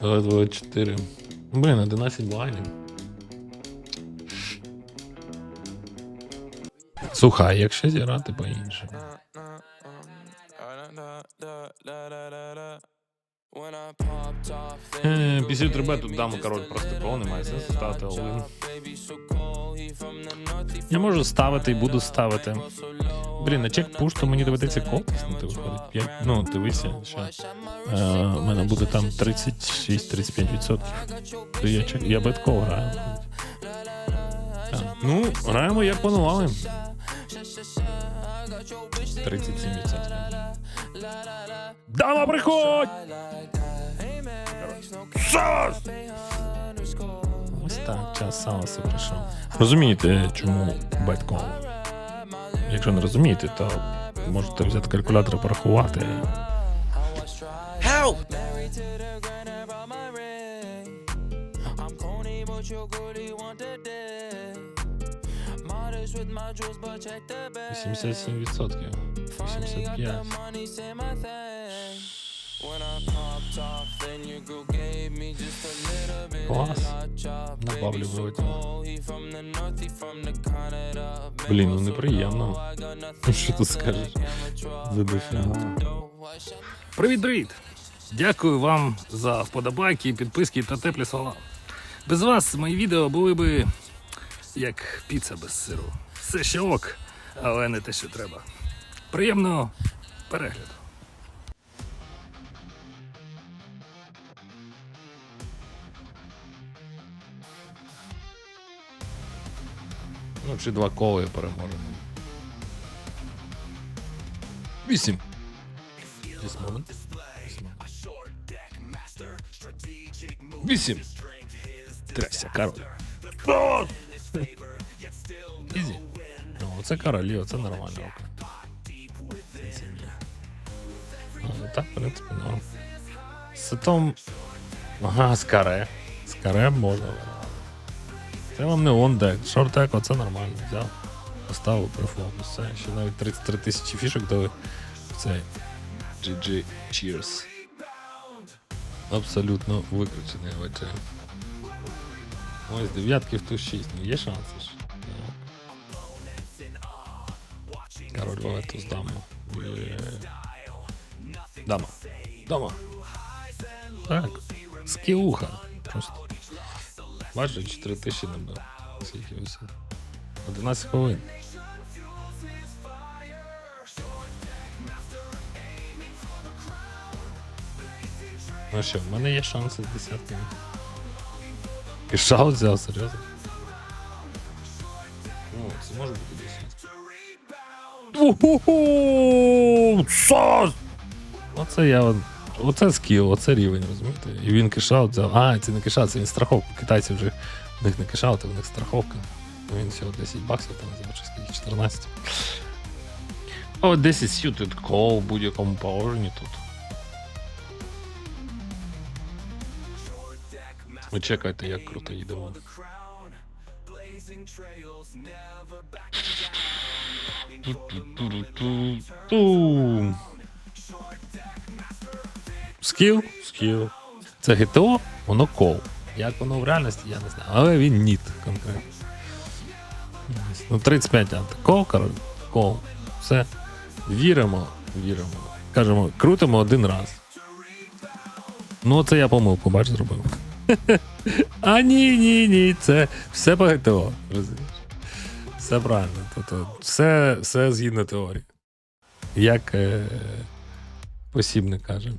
224. Блін, 11 блайнів. Слухай, якщо зіграти по-іншому. Е, Після треба тут дамо король просто кого немає сенсу ставити all Я можу ставити і буду ставити. Блін, на чек пуш, мені доведеться кол тиснути виходить. Я, ну, дивися, що е, у мене буде там 36-35%. То я, чек, я беткол граю. Так. Ну, граємо як планували. 37%. Дама, приходь! Сос! Ось так, час саласу прийшов. Розумієте, чому беткол? Якщо не розумієте, то можете взяти калькулятор і порахувати. Help! — 87%. 85%. Клас. Набавлю вроді. Блін, ну неприємно. Ну, Що ти скажеш? За. Привіт, привіт! Дякую вам за вподобайки, підписки та теплі слова. Без вас мої відео були би як піца без сиру. Все ще ок, але не те, що треба. Приємного перегляду. Ну, чи два. Вісім. Just moment. Just moment. Вісім. Трясся, король. Ізі. Ну, оце королі, оце нормально. Ну, так, в принципі, норм. З. Ага, з каре. З каре можна. Це вам не ондек. Шортек, оце нормально. Взяв. Поставив прифлоп. Все. Ще навіть 33 тисячі фішок дали в цей GG Cheers. Абсолютно виключений вечер. Ось дев'ятки в ту 6. Ну є шанси ж. Король валету з даму. Є. Дама. Дама. Так. Скіуха. Просто. Майже 4 тисячі набив. Скільки ось. 11 хвилин. Ну що, в мене є шанси з десятками. І шаут взяв, серйозно. Ну, це може бути десятка. Уху! Сос! Оце я. от- Оце скіл, оце рівень, розумієте? І він кешаут взяв. А, це не кешаут, це він страховку. Китайці вже в них не кешаут, а в них страховка. Ну, він всього 10 баксів там забачив скільки 14. О, 10 suited call в будь-якому положенні тут. Ви чекайте, як круто їдемо. Ту-ту-ту-ту-ту. Скіл? Скіл. Це ГТО, воно кол. Як воно в реальності, я не знаю. Але він ніт конкретно. Ну, 35 антикол, король. Кол. Все. Віримо, віримо. Кажемо, крутимо один раз. Ну, це я помилку, бач, зробив. А ні, ні, ні. Це все по ГТО. Розумієш? Все правильно. Тобто, все, все згідно теорії. Як е, посібник каже.